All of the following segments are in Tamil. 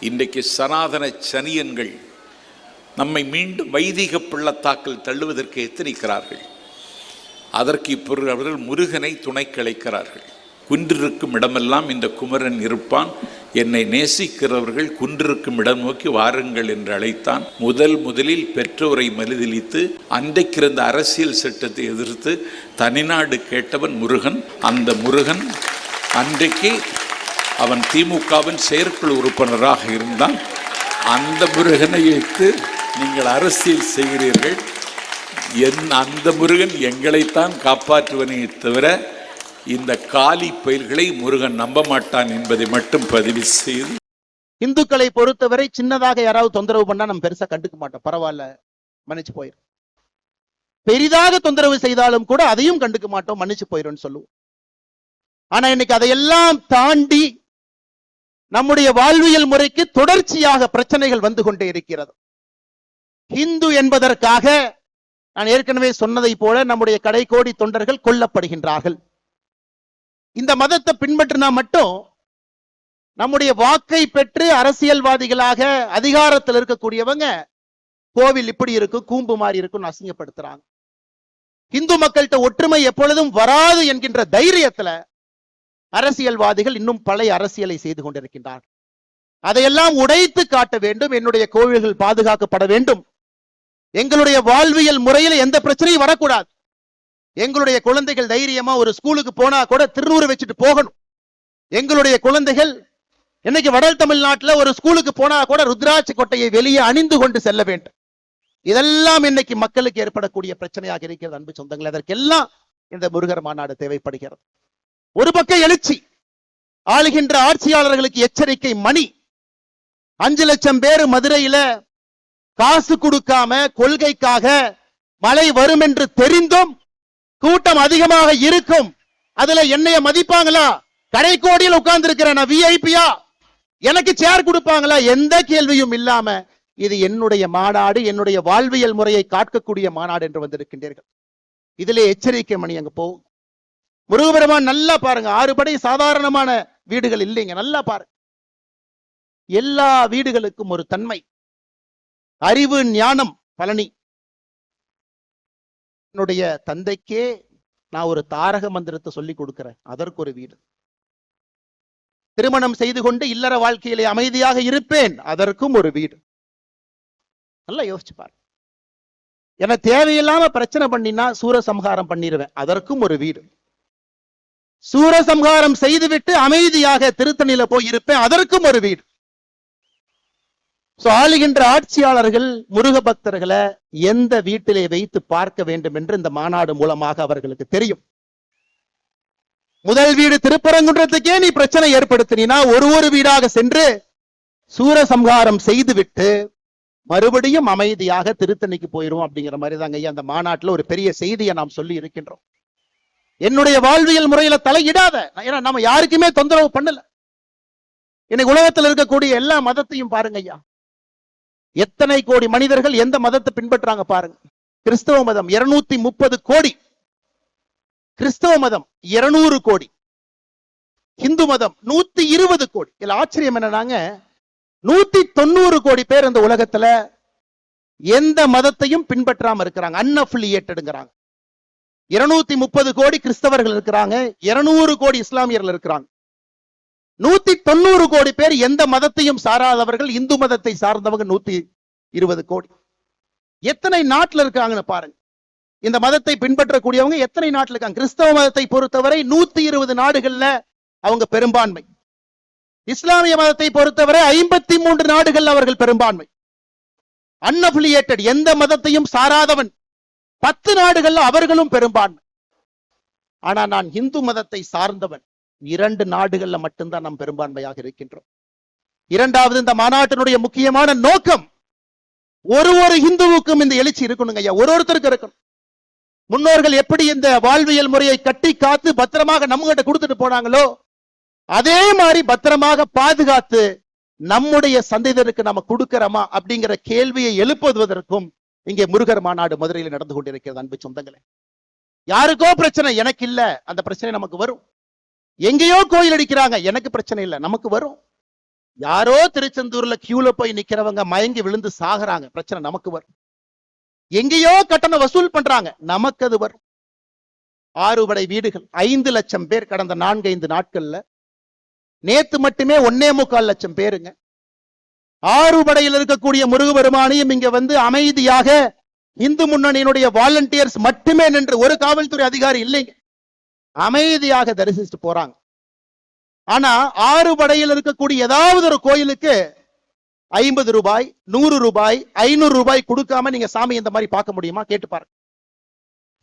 இன்றைக்கு சனாதன சனியன்கள் நம்மை மீண்டும் வைதிக பள்ளத்தாக்கில் தள்ளுவதற்கு எத்தனிக்கிறார்கள். அதற்கு இப்பொழுது அவர்கள் முருகனை துணை அழைக்கிறார்கள் குன்றிருக்கும் இடமெல்லாம் இந்த குமரன் இருப்பான். என்னை நேசிக்கிறவர்கள் குன்றிருக்கும் இடம் நோக்கி வாருங்கள் என்று அழைத்தான். முதல் முதலில் பெற்றோரை மறுதலித்து அன்றைக்கிருந்த அரசியல் சட்டத்தை எதிர்த்து தனிநாடு கேட்டவன் முருகன். அந்த முருகன் அன்றைக்கு அவன் திமுகவின் செயற்குழு உறுப்பினராக இருந்தான். அந்த முருகனை வைத்து நீங்கள் அரசியல் செய்கிறீர்கள். என் அந்த முருகன் எங்களைத்தான் காப்பாற்றுவனே தவிர இந்த காலி பயிர்களை முருகன் நம்ப மாட்டான் என்பதை மட்டும் பதிவு செய்து. இந்துக்களை பொறுத்தவரை சின்னதாக யாராவது தொந்தரவு பண்ணா நம்ம பெருசா கண்டுக்க மாட்டோம். பரவாயில்ல மன்னிச்சு போயிரும் பெரிதாக தொந்தரவு செய்தாலும் கூட அதையும் கண்டுக்க மாட்டோம் மன்னிச்சு போயிரும் சொல்லுவோம். ஆனா இன்னைக்கு அதையெல்லாம் தாண்டி நம்முடைய வாழ்வியல் முறைக்கு தொடர்ச்சியாக பிரச்சனைகள் வந்து கொண்டே இருக்கிறது. ஹிந்து என்பதற்காக நான் ஏற்கனவே சொன்னதை போல நம்முடைய கடைக்கோடி தொண்டர்கள் கொல்லப்படுகின்றார்கள். இந்த மதத்தை பின்பற்றினா மட்டும் நம்முடைய வாக்கை பெற்று அரசியல்வாதிகளாக அதிகாரத்தில் இருக்கக்கூடியவங்க கோவில் இப்படி இருக்கும் கூம்பு மாதிரி இருக்கும்னு அசிங்கப்படுத்துறாங்க. இந்து மக்கள்கிட்ட ஒற்றுமை எப்பொழுதும் வராது என்கின்ற தைரியத்துல அரசியல்வாதிகள் இன்னும் பழைய அரசியலை செய்து கொண்டிருக்கின்றார்கள். அதையெல்லாம் உடைத்து காட்ட வேண்டும் என்னுடைய கோவில்கள் பாதுகாக்கப்பட வேண்டும். எங்களுடைய வாழ்வியல் முறையில எந்த பிரச்சனையும் வரக்கூடாது. எங்களுடைய குழந்தைகள் தைரியமா ஒரு ஸ்கூலுக்கு போனா கூட திருநூறு வச்சுட்டு போகணும். எங்களுடைய குழந்தைகள் இன்னைக்கு வடல் தமிழ்நாட்டுல ஒரு ஸ்கூலுக்கு போனா கூட ருத்ராட்சி கொட்டையை வெளியே அணிந்து கொண்டு செல்ல வேண்டும். இதெல்லாம் இன்னைக்கு மக்களுக்கு ஏற்படக்கூடிய பிரச்சனையாக இருக்கிறது அன்பு சொந்தங்கள். அதற்கெல்லாம் இந்த முருகர் மாநாடு தேவைப்படுகிறது. ஒரு பக்கம் எழுச்சி. ஆளுகின்ற ஆட்சியாளர்களுக்கு எச்சரிக்கை மணி. அஞ்சு லட்சம் பேர் மதுரையில காசு கொடுக்காம கொள்கைக்காக மழை வரும் என்று தெரிந்தும் கூட்டம் அதிகமாக இருக்கும். அதுல என்னைய மதிப்பாங்களா? கடைக்கோடியில் உட்கார்ந்து இருக்கிறேன் விஐபியா எனக்கு சேர் கொடுப்பாங்களா? எந்த கேள்வியும் இல்லாம இது என்னுடைய மாநாடு என்னுடைய வாழ்வியல் முறையை காக்கக்கூடிய மாநாடு என்று வந்திருக்கின்றீர்கள். இதிலே எச்சரிக்கை மணி அங்க போகும் முருகபெருமான் நல்லா பாருங்க. ஆறு படை சாதாரணமான வீடுகள் இல்லைங்க. நல்லா பாருங்க எல்லா வீடுகளுக்கும் ஒரு தன்மை. அறிவு ஞானம் பழனி. என்னுடைய தந்தைக்கே நான் ஒரு தாரக மந்திரத்தை சொல்லி கொடுக்கிறேன். அதற்கு ஒரு வீடு. திருமணம் செய்து கொண்டு இல்லற வாழ்க்கையிலே அமைதியாக இருப்பேன். அதற்கும் ஒரு வீடு. நல்லா யோசிச்சு பாரு. என தேவையில்லாம பிரச்சனை பண்ணினா சூரசம்ஹாரம் பண்ணிடுவேன் அதற்கும் ஒரு வீடு. சூரசம்ஹாரம் செய்துவிட்டு அமைதியாக திருத்தணியில போய் இருப்பேன். அதற்கும் ஒரு வீடு. சோ ஆளுகின்ற ஆட்சியாளர்கள் முருக பக்தர்களை எந்த வீட்டிலே வைத்து பார்க்க வேண்டும் என்று இந்த மாநாடு மூலமாக அவர்களுக்கு தெரியும். முதல் வீடு திருப்பரங்குன்றத்துக்கே நீ பிரச்சனை ஏற்படுத்தினா ஒரு ஒரு வீடாக சென்று சூரசம்ஹாரம் செய்துவிட்டு மறுபடியும் அமைதியாக திருத்தணிக்கு போயிரும் அப்படிங்கிற மாதிரி தாங்க ஐயா அந்த மாநாட்டுல ஒரு பெரிய செய்தியை நாம் சொல்லி இருக்கின்றோம். என்னுடைய வாழ்வியல் முறையில தலையிடாத. ஏன்னா நம்ம யாருக்குமே தொந்தரவு பண்ணல. இன்னைக்கு உலகத்தில் இருக்கக்கூடிய எல்லா மதத்தையும் பாருங்க ஐயா. எத்தனை கோடி மனிதர்கள் எந்த மதத்தை பின்பற்றாங்க பாருங்க. கிறிஸ்தவ மதம் இருநூத்தி முப்பது கோடி. கிறிஸ்தவ மதம் இருநூறு கோடி. இந்து மதம் நூத்தி இருபது கோடி. இதுல ஆச்சரியம் என்னன்னாங்க நூத்தி தொண்ணூறு கோடி பேர் இந்த உலகத்துல எந்த மதத்தையும் பின்பற்றாம இருக்கிறாங்க. அன்அஃபிலியேட்டடுங்கிறாங்க இருநூத்தி முப்பது கோடி கிறிஸ்தவர்கள் இருக்கிறாங்க இருநூறு கோடி இஸ்லாமியர்கள் இருக்கிறாங்க. நூத்தி தொண்ணூறு கோடி பேர் எந்த மதத்தையும் சாராதவர்கள் இந்து மதத்தை சார்ந்தவங்க நூத்தி இருபது கோடி. எத்தனை நாட்டில் இருக்காங்கன்னு பாருங்க. இந்த மதத்தை பின்பற்றக்கூடியவங்க எத்தனை நாட்டில் இருக்காங்க? கிறிஸ்தவ மதத்தை பொறுத்தவரை நூத்தி இருபது நாடுகள்ல அவங்க பெரும்பான்மை. இஸ்லாமிய மதத்தை பொறுத்தவரை ஐம்பத்தி மூன்று நாடுகள் அவர்கள் பெரும்பான்மை. அன்அபிலியேட்டட் எந்த மதத்தையும் சாராதவன் பத்து நாடுகள்ல அவர்களும் பெரும்பான்மை. ஆனா நான் இந்து மதத்தை சார்ந்தவன். இரண்டு நாடுகள்ல மட்டும்தான் நாம் பெரும்பான்மையாக இருக்கின்றோம். இரண்டாவது இந்த மாநாட்டினுடைய முக்கியமான நோக்கம் ஒரு ஒரு இந்துவுக்கும் இந்த எழுச்சி இருக்கணுங்க ஐயா. ஒரு ஒருத்தருக்கு இருக்கணும். முன்னோர்கள் எப்படி இந்த வாழ்வியல் முறையை கட்டி காத்து பத்திரமாக நம்ம கிட்ட கொடுத்துட்டு போனாங்களோ அதே மாதிரி பத்திரமாக பாதுகாத்து நம்முடைய சந்ததியருக்கு நம்ம கொடுக்கிறோமா அப்படிங்கிற கேள்வியை எழுப்புவதற்கும் இங்கே முருகர் மாநாடு மதுரையில் நடந்து கொண்டிருக்கிறது அன்பு சொந்தங்களே. யாருக்கோ பிரச்சனை எனக்கு இல்ல அந்த பிரச்சனை நமக்கு வரும். எங்கேயோ கோயில் அடிக்கிறாங்க எனக்கு பிரச்சனை இல்லை நமக்கு வரும். யாரோ திருச்செந்தூர்ல கியூல போய் நிக்கிறவங்க மயங்கி விழுந்து சாகுறாங்க பிரச்சனை நமக்கு வரும். எங்கேயோ கட்டணம் வசூல் பண்றாங்க நமக்கு அது வரும். ஆறுபடை வீடுகள் ஐந்து லட்சம் பேர் கடந்த நான்கைந்து நாட்கள்ல நேத்து மட்டுமே ஒன்னே முக்கால் லட்சம் பேருங்க. ஆறுபடையில் இருக்கக்கூடிய முருகபெருமானையும் இங்க வந்து அமைதியாக இந்து முன்னணியினுடைய வாலண்டியர்ஸ் மட்டுமே நின்று ஒரு காவல்துறை அதிகாரி இல்லைங்க அமைதியாக தரிசிச்சுட்டு போறாங்க. ஆனா ஆறு படையில் இருக்கக்கூடிய ஏதாவது ஒரு கோயிலுக்கு ஐம்பது ரூபாய் நூறு ரூபாய் ஐநூறு ரூபாய் கொடுக்காம நீங்க சாமி இந்த மாதிரி பார்க்க முடியுமா? கேட்டு பாருங்க.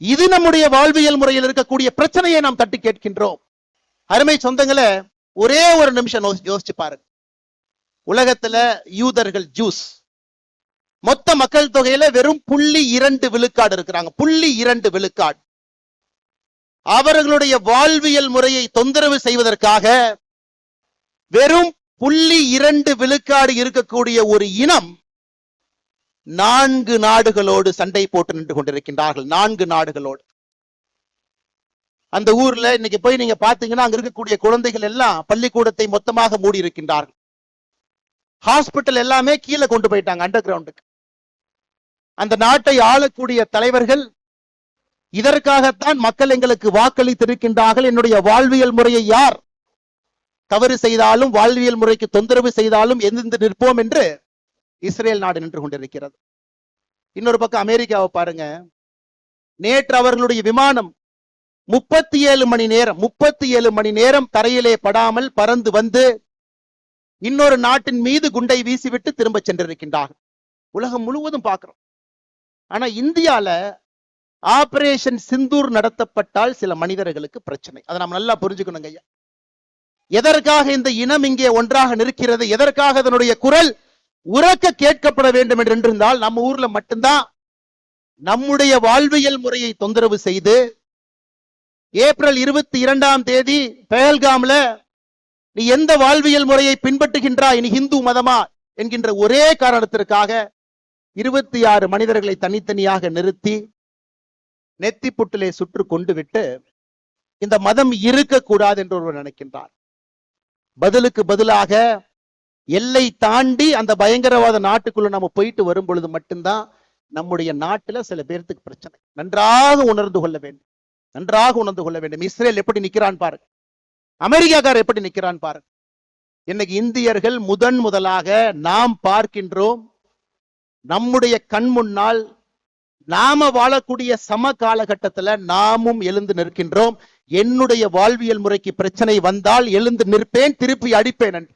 இது நம்முடைய வாழ்வியல் முறையில் இருக்கக்கூடிய பிரச்சனையை நாம் தட்டி கேட்கின்றோம். அருமை சொந்தங்களை ஒரே ஒரு நிமிஷம் யோசிச்சு பாருங்க. உலகத்துல யூதர்கள் ஜூஸ். மொத்த மக்கள் தொகையில வெறும் புள்ளி இரண்டு விழுக்காடு இருக்கிறாங்க. புள்ளி இரண்டு விழுக்காடு. அவர்களுடைய வாழ்வியல் முறையை தொந்தரவு செய்வதற்காக வெறும் புள்ளி இரண்டு விழுக்காடு இருக்கக்கூடிய ஒரு இனம் நான்கு நாடுகளோடு சண்டை போட்டு நின்று கொண்டிருக்கின்றார்கள். நான்கு நாடுகளோடு. அந்த ஊர்ல இன்னைக்கு போய் நீங்க பாத்தீங்கன்னா அங்க இருக்கக்கூடிய குழந்தைகள் எல்லாம் பள்ளிக்கூடத்தை மொத்தமாக மூடி இருக்கின்றார்கள் ஹாஸ்பிட்டல் எல்லாமே கீழே கொண்டு போயிட்டாங்க அண்டர் கிரவுண்டுக்கு அந்த நாட்டை ஆளக்கூடிய தலைவர்கள் இதற்காகத்தான் மக்கள் எங்களுக்கு வாக்களித்திருக்கின்றார்கள். என்னுடைய வாழ்வியல் முறையை யார் தவறு செய்தாலும் வாழ்வியல் முறைக்கு தொந்தரவு செய்தாலும் எந்திருந்து நிற்போம் என்று இஸ்ரேல் நாடு நின்று கொண்டிருக்கிறது. இன்னொரு பக்கம் அமெரிக்காவை பாருங்க. நேற்று அவர்களுடைய விமானம் முப்பத்தி ஏழு மணி நேரம் முப்பத்தி ஏழு மணி நேரம் தரையிலே படாமல் பறந்து வந்து இன்னொரு நாட்டின் மீது குண்டை வீசிவிட்டு திரும்ப சென்றிருக்கின்றார்கள். உலகம் முழுவதும் பார்க்கிறோம். ஆனா இந்தியால ஆபரேஷன் சிந்தூர் நடத்தப்பட்டால் சில மனிதர்களுக்கு பிரச்சனை. அதை நம்ம நல்லா புரிஞ்சுக்கணுங்க ஐயா. எதற்காக இந்த இனம் இங்கே ஒன்றாக நிற்கிறது? எதற்காக அதனுடைய குரல் உறக்க கேட்கப்பட வேண்டும் என்று இருந்தால் நம்ம ஊர்ல மட்டும்தான் நம்முடைய வாழ்வியல் முறையை தொந்தரவு செய்து ஏப்ரல் இருபத்தி இரண்டாம் தேதி பெயல்காம்ல நீ எந்த வாழ்வியல் முறையை பின்பற்றுகின்றாய்? நீ ஹிந்து மதமா? என்கின்ற ஒரே காரணத்திற்காக இருபத்தி ஆறு மனிதர்களை தனித்தனியாக நிறுத்தி நெத்தி புட்டிலே சுற்று கொண்டு விட்டு இந்த மதம் இருக்கக்கூடாது என்று ஒருவர் நினைக்கின்றார். பதிலுக்கு பதிலாக எல்லை தாண்டி அந்த பயங்கரவாத நாட்டுக்குள்ள நம்ம போயிட்டு வரும் பொழுது மட்டும்தான் நம்முடைய நாட்டுல சில பேர்த்துக்கு பிரச்சனை. நன்றாக உணர்ந்து கொள்ள வேண்டும். நன்றாக உணர்ந்து கொள்ள வேண்டும். இஸ்ரேல் எப்படி நிக்கிறான் பாரு அமெரிக்காக்காரர் எப்படி நிக்கிறான் பாரு. இன்னைக்கு இந்தியர்கள் முதன் முதலாக நாம் பார்க்கின்றோம். நம்முடைய கண் முன்னால் நாம வாழக்கூடிய சம காலகட்டத்துல நாமும் எழுந்து நிற்கின்றோம். என்னுடைய வாழ்வியல் முறைக்கு பிரச்சனை வந்தால் எழுந்து நிற்பேன் திருப்பி அடிப்பேன் என்று